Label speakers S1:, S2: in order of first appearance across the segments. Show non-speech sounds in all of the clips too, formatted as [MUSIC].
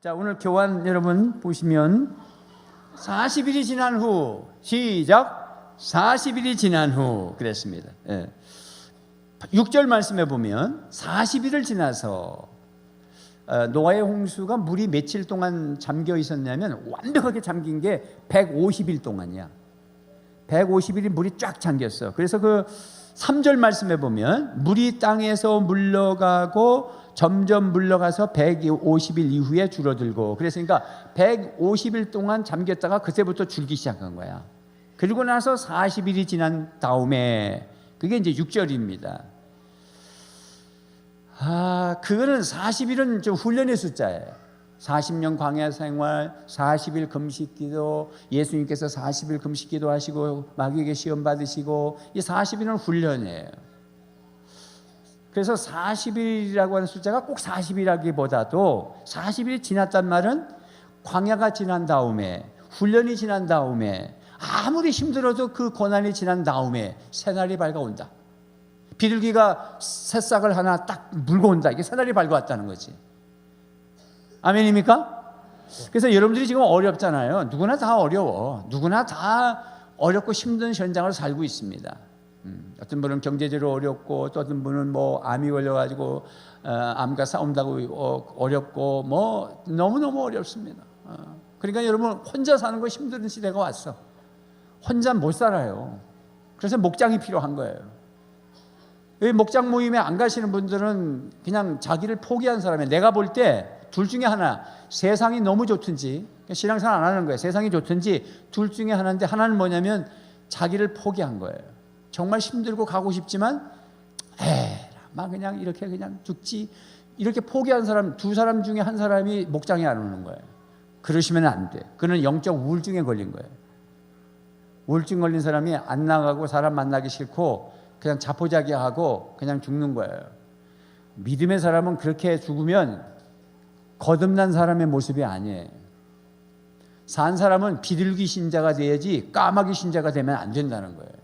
S1: 자, 오늘 교환 여러분 보시면 40일이 지난 후 시작 40일이 지난 후 그랬습니다. 예. 6절 말씀에 보면 40일을 지나서 어, 노아의 홍수가 물이 며칠 동안 잠겨 있었냐면 완벽하게 잠긴 게 150일 동안이야. 150일이 물이 쫙 잠겼어. 그래서 그 3절 말씀에 보면 물이 땅에서 물러가고 점점 물러가서 150일 이후에 줄어들고 그랬으니까 150일 동안 잠겼다가 그때부터 줄기 시작한 거야. 그리고 나서 40일이 지난 다음에 그게 이제 6절입니다. 아, 그거는 40일은 좀 훈련의 숫자예요. 40년 광야 생활, 40일 금식 기도, 예수님께서 40일 금식 기도 하시고 마귀에게 시험 받으시고 이 40일은 훈련이에요. 그래서 40일이라고 하는 숫자가 꼭 40일이라기보다도 40일이 지났단 말은 광야가 지난 다음에 훈련이 지난 다음에 아무리 힘들어도 그 고난이 지난 다음에 새날이 밝아온다. 비둘기가 새싹을 하나 딱 물고 온다. 이게 새날이 밝아왔다는 거지. 아멘입니까? 그래서 여러분들이 지금 어렵잖아요. 누구나 다 어려워. 누구나 다 어렵고 힘든 현장을 살고 있습니다. 음, 어떤 분은 경제적으로 어렵고 또 어떤 분은 뭐 암이 걸려가지고 어, 암과 싸운다고 어, 어렵고 뭐 너무 너무 어렵습니다. 어, 그러니까 여러분 혼자 사는 거 힘든 시대가 왔어. 혼자 못 살아요. 그래서 목장이 필요한 거예요. 이 목장 모임에 안 가시는 분들은 그냥 자기를 포기한 사람이에요. 내가 볼 때 둘 중에 하나 세상이 너무 좋든지 신앙생활 안 하는 거예요. 세상이 좋든지 둘 중에 하나인데 하나는 뭐냐면 자기를 포기한 거예요. 정말 힘들고 가고 싶지만 에막 그냥 이렇게 그냥 죽지 이렇게 포기한 사람 두 사람 중에 한 사람이 목장에 안 오는 거예요. 그러시면 안 돼. 그는 영적 우울증에 걸린 거예요. 우울증 걸린 사람이 안 나가고 사람 만나기 싫고 그냥 자포자기하고 그냥 죽는 거예요. 믿음의 사람은 그렇게 죽으면 거듭난 사람의 모습이 아니에요. 산 사람은 비둘기 신자가 돼야지 까마귀 신자가 되면 안 된다는 거예요.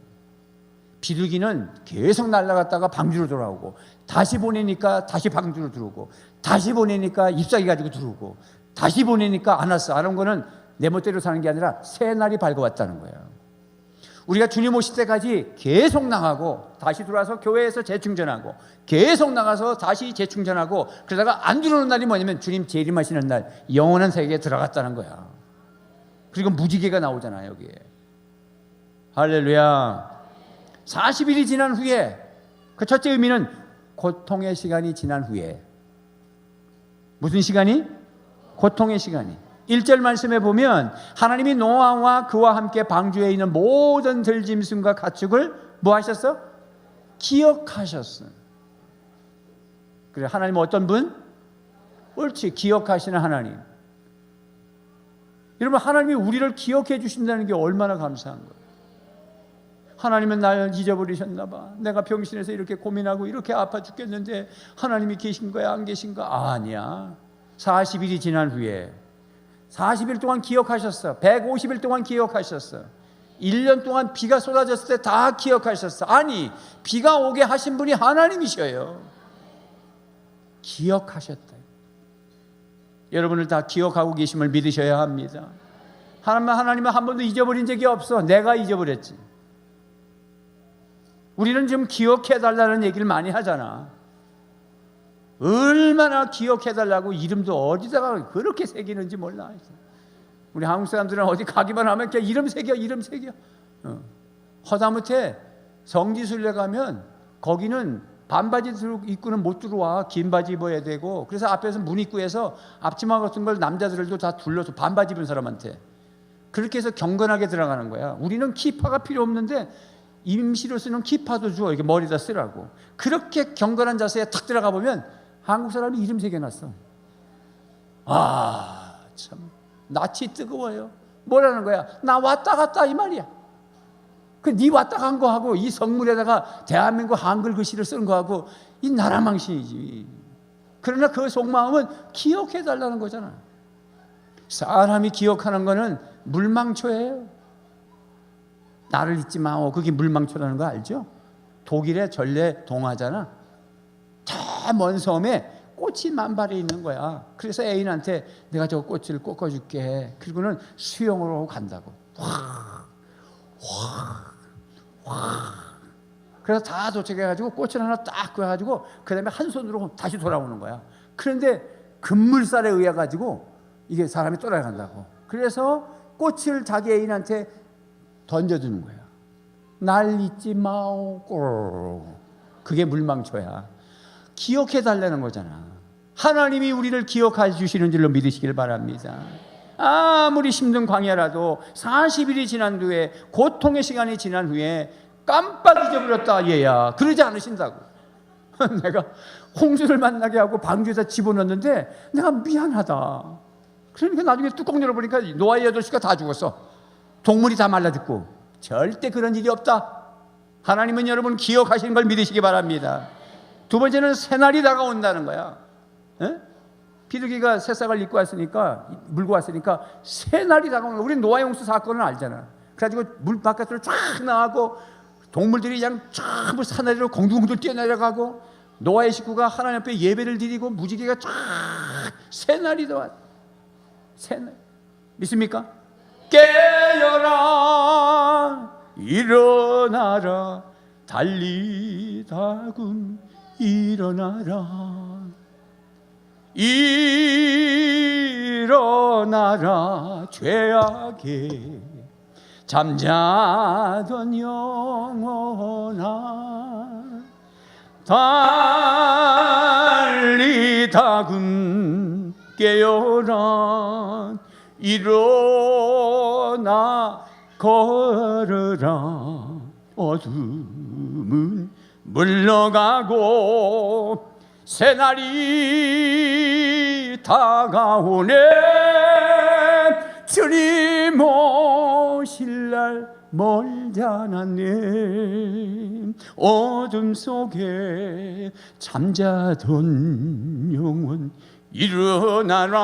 S1: 비둘기는 계속 날아갔다가 방주로 돌아오고 다시 보내니까 다시 방주로 들어오고 다시 보내니까 잎사귀 가지고 들어오고 다시 보내니까 안 왔어. 안 온 거는 내 멋대로 사는 게 아니라 새 날이 밝아왔다는 거예요. 우리가 주님 오실 때까지 계속 나가고 다시 들어와서 교회에서 재충전하고 계속 나가서 다시 재충전하고 그러다가 안 들어오는 날이 뭐냐면 주님 재림하시는 날 영원한 세계에 들어갔다는 거야. 그리고 무지개가 나오잖아요 여기에. 할렐루야. 40일이 지난 후에 그 첫째 의미는 고통의 시간이 지난 후에 무슨 시간이? 고통의 시간이. 1절 말씀에 보면 하나님이 노아와 그와 함께 방주에 있는 모든 들짐승과 가축을 뭐 하셨어? 기억하셨어. 그래 하나님 어떤 분? 옳지 기억하시는 하나님. 여러분 하나님이 우리를 기억해 주신다는 게 얼마나 감사한 거예요. 하나님은 날 잊어버리셨나 봐. 내가 병신에서 이렇게 고민하고 이렇게 아파 죽겠는데 하나님이 계신 거야 안 계신 거야? 아니야. 40일이 지난 후에 40일 동안 기억하셨어. 150일 동안 기억하셨어. 1년 동안 비가 쏟아졌을 때 다 기억하셨어. 아니, 비가 오게 하신 분이 하나님이셔요. 기억하셨다. 여러분을 다 기억하고 계심을 믿으셔야 합니다. 하나님, 하나님은 한 번도 잊어버린 적이 없어. 내가 잊어버렸지. 우리는 지금 기억해 달라는 얘기를 많이 하잖아. 얼마나 기억해 달라고 이름도 어디다가 그렇게 새기는지 몰라. 우리 한국 사람들은 어디 가기만 하면 그냥 이름 새겨, 이름 새겨. 어. 허다못해 성지순례 가면 거기는 반바지 입고는 못 들어와. 긴 바지 입어야 되고. 그래서 앞에서 문 입구에서 앞치마 같은 걸 남자들도 다 둘러서 반바지 입은 사람한테. 그렇게 해서 경건하게 들어가는 거야. 우리는 키파가 필요 없는데 임시로 쓰는 키파도 줘. 이렇게 머리다 쓰라고. 그렇게 경건한 자세에 탁 들어가 보면 한국 사람이 이름 새겨놨어. 아, 참. 낯이 뜨거워요. 뭐라는 거야? 나 왔다 갔다 이 말이야. 그네 왔다 간 거하고 이 성물에다가 대한민국 한글 글씨를 쓴 거하고 이 나라 망신이지. 그러나 그 속마음은 기억해 달라는 거잖아. 사람이 기억하는 거는 물망초예요. 나를 잊지 마오. 그게 물망초라는 거 알죠? 독일의 전래 동화잖아. 저 먼 섬에 꽃이 만발해 있는 거야. 그래서 애인한테 내가 저 꽃을 꺾어줄게. 그리고는 수영으로 간다고. 그래서 다 도착해가지고 꽃을 하나 딱 구해가지고 그 다음에 한 손으로 다시 돌아오는 거야. 그런데 급물살에 의해 가지고 이게 사람이 떠나간다고. 그래서 꽃을 자기 애인한테 던져주는 거야. 날 잊지 마오. 꼬. 그게 물망초야. 기억해 달라는 거잖아. 하나님이 우리를 기억해 주시는 줄로 믿으시길 바랍니다. 아무리 힘든 광야라도 40일이 지난 후에 고통의 시간이 지난 후에 깜빡 잊어버렸다 얘야. 그러지 않으신다고. [LAUGHS] 내가 홍수를 만나게 하고 방주에다 집어넣었는데 내가 미안하다. 그러니까 나중에 뚜껑 열어보니까 노아의 여덟 시가 다 죽었어. 동물이 다 말라 죽고 절대 그런 일이 없다. 하나님은 여러분 기억하시는 걸 믿으시기 바랍니다. 두 번째는 새날이 다가온다는 거야. 에? 비둘기가 새싹을 입고 왔으니까 물고 왔으니까 새날이 다가오는. 우리 노아 용수 사건을 알잖아. 그래가지고 물 바깥으로 쫙 나가고 동물들이 그냥 전부 사나리로 공중공중 뛰어내려가고 노아의 식구가 하나님 앞에 예배를 드리고 무지개가 쫙 새날이 다 왔. 새날 믿습니까? 깨어라. 일어나라. 달리다군. 일어나라. 일어나라. 죄악에 잠자던 영혼아. 달리다군. 깨어라. 일 어나 걸어라. 어둠은 물러가고 새날이 다가오네. 주님 오실 날 멀지 않았네. 어둠 속에 잠자던 영혼 일어나라.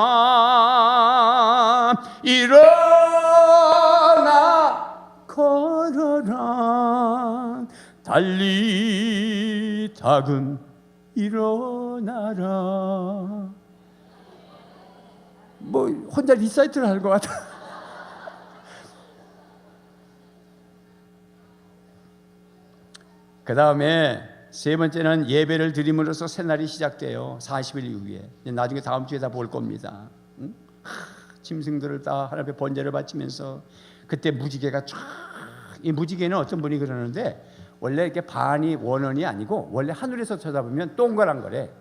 S1: 일어나 걸어라. 달리 닭은 일어나라. 뭐 혼자 리사이트를 하는 것 같아. [LAUGHS] 그 다음에 세 번째는 예배를 드림으로써 새날이 시작돼요. 40일 이후에. 나중에 다음 주에 다 볼 겁니다. 응? 하, 짐승들을 다 하나님 앞에 번제를 바치면서 그때 무지개가 쫙, 이 무지개는 어떤 분이 그러는데 원래 이렇게 반이 원원이 아니고 원래 하늘에서 쳐다보면 동그란 거래.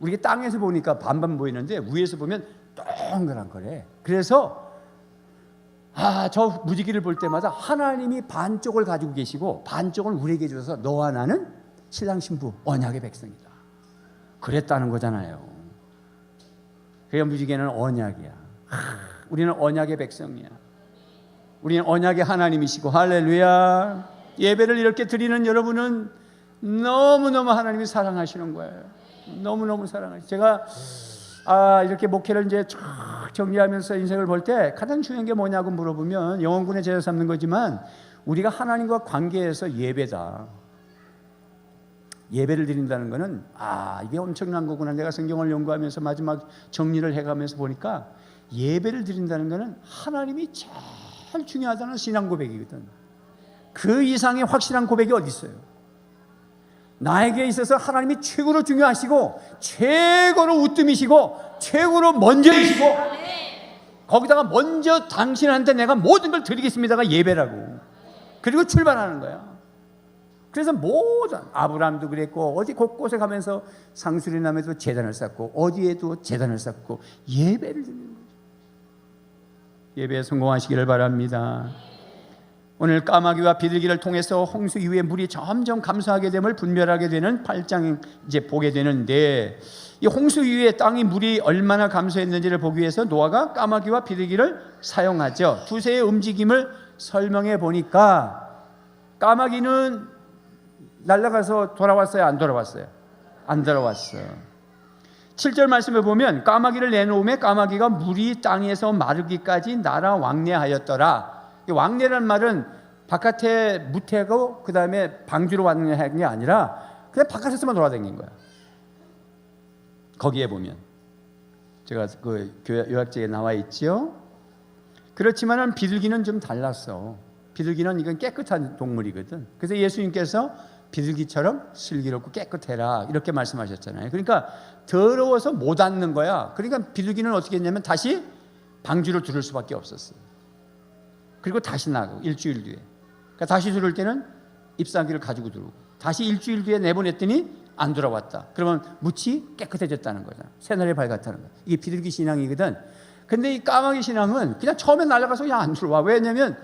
S1: 우리가 땅에서 보니까 반반 보이는데 위에서 보면 동그란 거래. 그래서 아, 저 무지개를 볼 때마다 하나님이 반쪽을 가지고 계시고 반쪽을 우리에게 주셔서 너와 나는 신랑 신부 언약의 백성이다. 그랬다는 거잖아요. 그게 무지개는 언약이야. 하, 우리는 언약의 백성이야. 우리는 언약의 하나님이시고 할렐루야. 예배를 이렇게 드리는 여러분은 너무너무 하나님이 사랑하시는 거예요. 너무너무 사랑하시. 제가 아, 이렇게 목회를 이제 쭉 정리하면서 인생을 볼 때 가장 중요한 게 뭐냐고 물어보면 영원군의 제자 삼는 거지만 우리가 하나님과 관계에서 예배다. 예배를 드린다는 것은 아 이게 엄청난 거구나. 내가 성경을 연구하면서 마지막 정리를 해가면서 보니까 예배를 드린다는 것은 하나님이 제일 중요하다는 신앙 고백이거든. 그 이상의 확실한 고백이 어디 있어요? 나에게 있어서 하나님이 최고로 중요하시고 최고로 우뜸이시고 최고로 먼저이시고 거기다가 먼저 당신한테 내가 모든 걸 드리겠습니다가 예배라고. 그리고 출발하는 거야 그래서 모든 아브라함도 그랬고 어디 곳곳에 가면서 상수리남에도 재단을 쌓고 어디에도 재단을 쌓고 예배를 드리는 거죠. 예배에 성공하시기를 바랍니다. 오늘 까마귀와 비둘기를 통해서 홍수 이후에 물이 점점 감소하게 됨을 분별하게 되는 8장 이제 보게 되는데 이 홍수 이후에 땅이 물이 얼마나 감소했는지를 보기 위해서 노아가 까마귀와 비둘기를 사용하죠. 두세의 움직임을 설명해 보니까 까마귀는 날아가서 돌아왔어요? 안 돌아왔어요? 안 돌아왔어. 7절 말씀에 보면 까마귀를 내놓음에 까마귀가 물이 땅에서 마르기까지 날아 왕래하였더라. 이 왕래라는 말은 바깥에 무태고 그 다음에 방주로 왕래한 게 아니라 그냥 바깥에서만 돌아다닌 거야. 거기에 보면 제가 그 교회 요약책에 나와 있죠. 그렇지만은 비둘기는 좀 달랐어. 비둘기는 이건 깨끗한 동물이거든. 그래서 예수님께서 비둘기처럼 슬기롭고 깨끗해라 이렇게 말씀하셨잖아요. 그러니까 더러워서 못 앉는 거야. 그러니까 비둘기는 어떻게 했냐면 다시 방주를 두를 수밖에 없었어요. 그리고 다시 나가고 일주일 뒤에. 그러니까 다시 들을 때는 잎사귀를 가지고 들어오고 다시 일주일 뒤에 내보냈더니 안 돌아왔다. 그러면 묻이 깨끗해졌다는 거잖아. 새날이 밝았다는 거야. 이게 비둘기 신앙이거든. 근데 이 까마귀 신앙은 그냥 처음에 날아가서 그냥 안 들어와. 왜냐면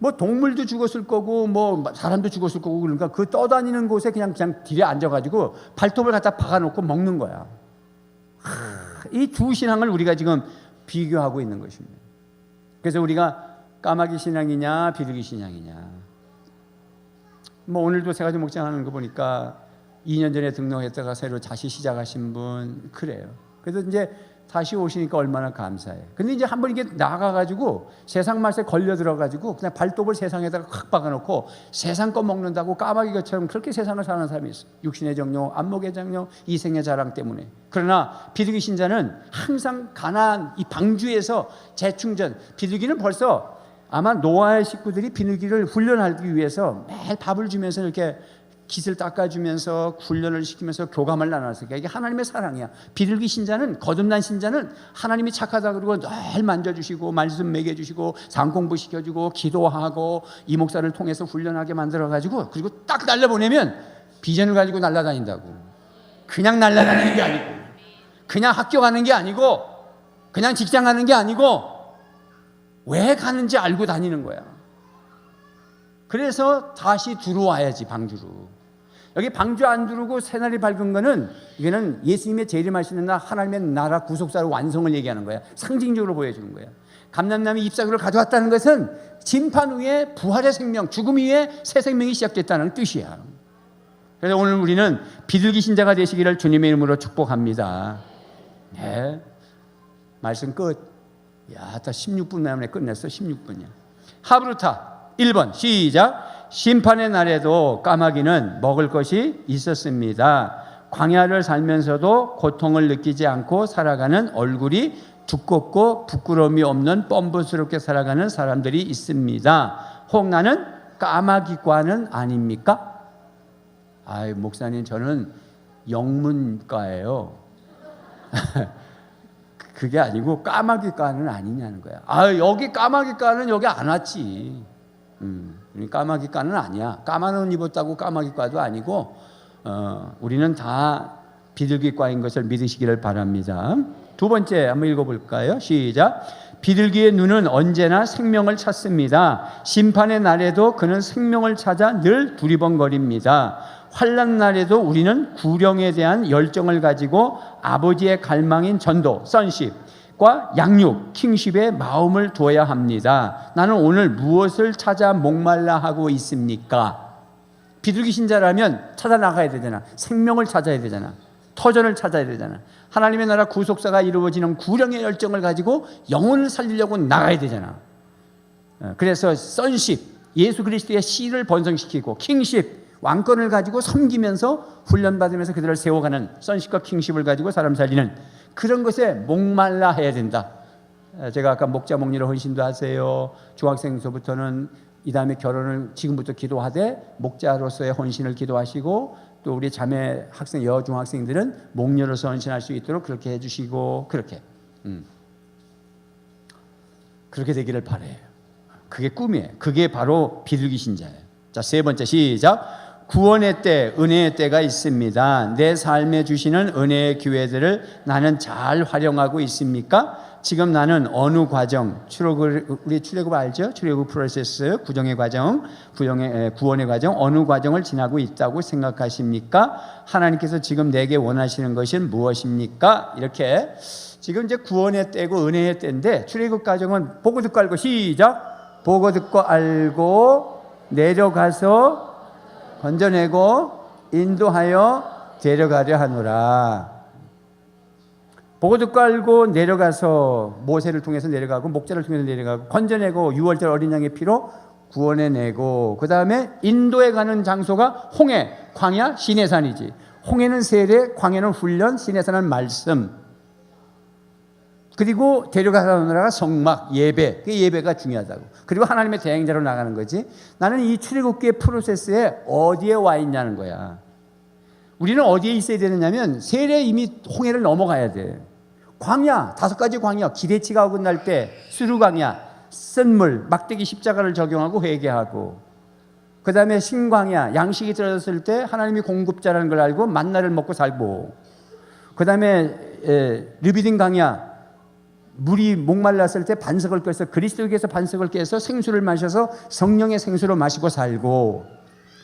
S1: 뭐 동물도 죽었을 거고 뭐 사람도 죽었을 거고 그러니까 그 떠다니는 곳에 그냥 그냥 딜에 앉아가지고 발톱을 갖다 박아놓고 먹는 거야. 이 두 신앙을 우리가 지금 비교하고 있는 것입니다. 그래서 우리가 까마귀 신앙이냐 비둘기 신앙이냐. 뭐 오늘도 세 가지 목장하는 거 보니까 2년 전에 등록했다가 새로 다시 시작하신 분 그래요. 그래서 이제 다시 오시니까 얼마나 감사해요. 근데 이제 한번 이게 나가가지고 세상 맛에 걸려 들어가지고 그냥 발톱을 세상에다가 확 박아놓고 세상 거 먹는다고 까마귀 것처럼 그렇게 세상을 사는 사람이 있어. 육신의 정욕, 안목의 정욕, 이생의 자랑 때문에. 그러나 비둘기 신자는 항상 가난 이 방주에서 재충전. 비둘기는 벌써 아마 노아의 식구들이 비둘기를 훈련하기 위해서 매일 밥을 주면서 이렇게 깃을 닦아주면서 훈련을 시키면서 교감을 나눴으니까 이게 하나님의 사랑이야. 비둘기 신자는 거듭난 신자는 하나님이 착하다 그러고 늘 만져주시고 말씀 먹여주시고 상공부 시켜주고 기도하고 이 목사를 통해서 훈련하게 만들어가지고 그리고 딱 날려보내면 비전을 가지고 날아다닌다고. 그냥 날아다니는 게 아니고 그냥 학교 가는 게 아니고 그냥 직장 가는 게 아니고 왜 가는지 알고 다니는 거야. 그래서 다시 들어와야지 방주로. 여기 방주 안 두르고 새날이 밝은 거는 이거는 예수님의 재림하시는 날 하나님의 나라 구속사로 완성을 얘기하는 거야. 상징적으로 보여주는 거야. 감남남이 잎사귀를 가져왔다는 것은 심판 후에 부활의 생명, 죽음 이후에 새 생명이 시작됐다는 뜻이야. 그래서 오늘 우리는 비둘기 신자가 되시기를 주님의 이름으로 축복합니다. 네. 말씀 끝. 야, 다 16분 만에 끝냈어. 16분이야. 하브루타 1번 시작. 심판의 날에도 까마귀는 먹을 것이 있었습니다. 광야를 살면서도 고통을 느끼지 않고 살아가는 얼굴이 두껍고 부끄러움이 없는 뻔뻔스럽게 살아가는 사람들이 있습니다. 혹 나는 까마귀과는 아닙니까? 아이 목사님 저는 영문과예요. [LAUGHS] 그게 아니고 까마귀과는 아니냐는 거야. 아 여기 까마귀과는 여기 안 왔지. 음, 까마귀과는 아니야. 까만 옷 입었다고 까마귀과도 아니고 어, 우리는 다 비둘기과인 것을 믿으시기를 바랍니다. 두 번째 한번 읽어볼까요? 시작. 비둘기의 눈은 언제나 생명을 찾습니다. 심판의 날에도 그는 생명을 찾아 늘 두리번거립니다. 환란 날에도 우리는 구령에 대한 열정을 가지고 아버지의 갈망인 전도, 선십 과 양육, 킹십에 마음을 둬야 합니다. 나는 오늘 무엇을 찾아 목말라 하고 있습니까? 비둘기 신자라면 찾아 나가야 되잖아. 생명을 찾아야 되잖아. 터전을 찾아야 되잖아. 하나님의 나라 구속사가 이루어지는 구령의 열정을 가지고 영혼을 살리려고 나가야 되잖아. 어, 그래서 선십, 예수 그리스도의 씨를 번성시키고 킹십, 왕권을 가지고 섬기면서 훈련받으면서 그들을 세워가는 선십과 킹십을 가지고 사람 살리는 그런 것에 목말라 해야 된다. 어, 제가 아까 목자 목리로 헌신도 하세요. 중학생서부터는 이 다음에 결혼을 지금부터 기도하되 목자로서의 헌신을 기도하시고 또 우리 자매 학생 여 중학생들은 목녀로서 헌신할 수 있도록 그렇게 해주시고 그렇게 음. 그렇게 되기를 바래요. 그게 꿈이에요. 그게 바로 비둘기 신자예요. 자 세 번째 시작. 구원의 때, 은혜의 때가 있습니다. 내 삶에 주시는 은혜의 기회들을 나는 잘 활용하고 있습니까? 지금 나는 어느 과정, 출애굽 우리 출애굽 알죠? 출애굽 프로세스, 구정의 과정, 구정의 구원의 과정 어느 과정을 지나고 있다고 생각하십니까? 하나님께서 지금 내게 원하시는 것은 무엇입니까? 이렇게 지금 이제 구원의 때고 은혜의 때인데 출애굽 과정은 보고 듣고 알고 시작. 보고 듣고 알고 내려가서 건져내고 인도하여 데려가려 하노라. 보고 듣고 알고 내려가서 모세를 통해서 내려가고 목자를 통해서 내려가고 건져내고 6월절 어린 양의 피로 구원해내고 그 다음에 인도에 가는 장소가 홍해 광야 시내산이지 홍해는 세례, 광해는 훈련, 시내산은 말씀. 그리고 데려가는 나라가 성막, 예배. 그 예배가 중요하다고. 그리고 하나님의 대행자로 나가는 거지. 나는 이 출애굽기의 프로세스에 어디에 와 있냐는 거야. 우리는 어디에 있어야 되느냐면 세례 이미 홍해를 넘어가야 돼. 광야 다섯 가지 광야 기대치가 어긋날 때 수루 광야 쓴물 막대기 십자가를 적용하고 회개하고 그 다음에 신광야 양식이 떨어졌을 때 하나님이 공급자라는 걸 알고 만나를 먹고 살고 그 다음에 르비딘 강야 물이 목말랐을 때 반석을 깨서 그리스도께서 반석을 깨서 생수를 마셔서 성령의 생수로 마시고 살고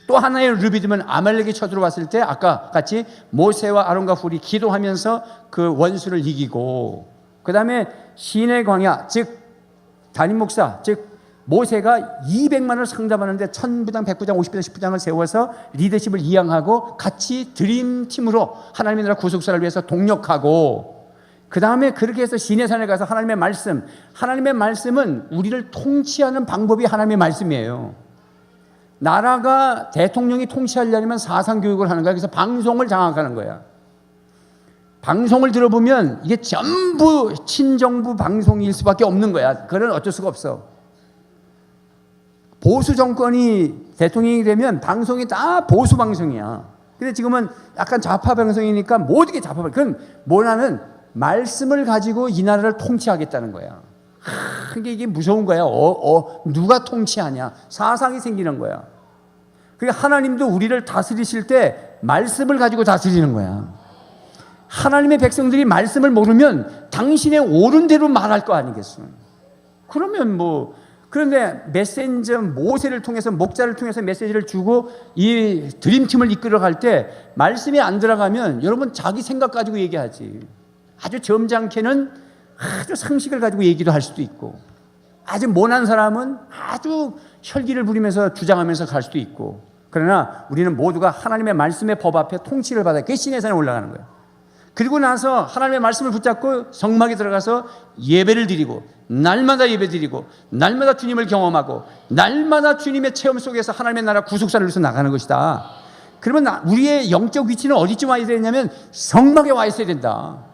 S1: 또 하나의 르비즘은 아말렉이 쳐들어왔을 때 아까 같이 모세와 아론과 훌이 기도하면서 그 원수를 이기고 그 다음에 신의 광야 즉 담임 목사 즉 모세가 200만을 상담하는데 1000부장, 100부장, 50부장, 10부장을 세워서 리더십을 이양하고 같이 드림팀으로 하나님의 나라 구속사를 위해서 동력하고 그 다음에 그렇게 해서 시내산에 가서 하나님의 말씀 하나님의 말씀은 우리를 통치하는 방법이 하나님의 말씀이에요 나라가 대통령이 통치하려면 사상 교육을 하는 거야. 그래서 방송을 장악하는 거야. 방송을 들어보면 이게 전부 친정부 방송일 수밖에 없는 거야. 그건 어쩔 수가 없어. 보수 정권이 대통령이 되면 방송이 다 보수 방송이야. 근데 지금은 약간 좌파 방송이니까 모든 게 좌파 방송. 그건 뭐냐면 말씀을 가지고 이 나라를 통치하겠다는 거야. 그게 이게 무서운 거야. 어, 어, 누가 통치하냐? 사상이 생기는 거야. 그게 하나님도 우리를 다스리실 때 말씀을 가지고 다스리는 거야. 하나님의 백성들이 말씀을 모르면 당신의 옳은 대로 말할 거 아니겠어. 그러면 뭐 그런데 메신저 모세를 통해서 목자를 통해서 메시지를 주고 이 드림팀을 이끌어 갈 때 말씀이 안 들어가면 여러분 자기 생각 가지고 얘기하지. 아주 점잖게는 아주 상식을 가지고 얘기도 할 수도 있고 아주 모난 사람은 아주 혈기를 부리면서 주장하면서 갈 수도 있고 그러나 우리는 모두가 하나님의 말씀의 법 앞에 통치를 받아 그 신의 산에 올라가는 거예요. 그리고 나서 하나님의 말씀을 붙잡고 성막에 들어가서 예배를 드리고 날마다 예배 드리고 날마다 주님을 경험하고 날마다 주님의 체험 속에서 하나님의 나라 구속사를 위해서 나가는 것이다. 그러면 우리의 영적 위치는 어디쯤 와 있어야 되냐면 성막에 와 있어야 된다.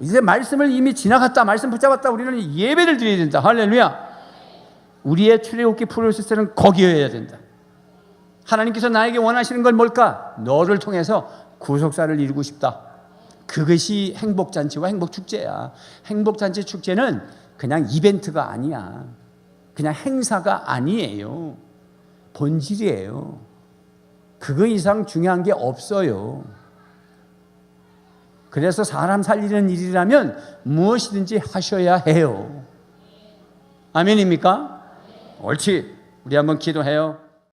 S1: 이제 말씀을 이미 지나갔다. 말씀 붙잡았다. 우리는 예배를 드려야 된다. 할렐루야. 우리의 출애굽기 프로세스는 거기여야 된다. 하나님께서 나에게 원하시는 건 뭘까? 너를 통해서 구속사를 이루고 싶다. 그것이 행복잔치와 행복축제야. 행복잔치 축제는 그냥 이벤트가 아니야. 그냥 행사가 아니에요. 본질이에요. 그거 이상 중요한 게 없어요. 그래서 사람 살리는 일이라면 무엇이든지 하셔야 해요. 아멘입니까? 옳지. 우리 한번 기도해요.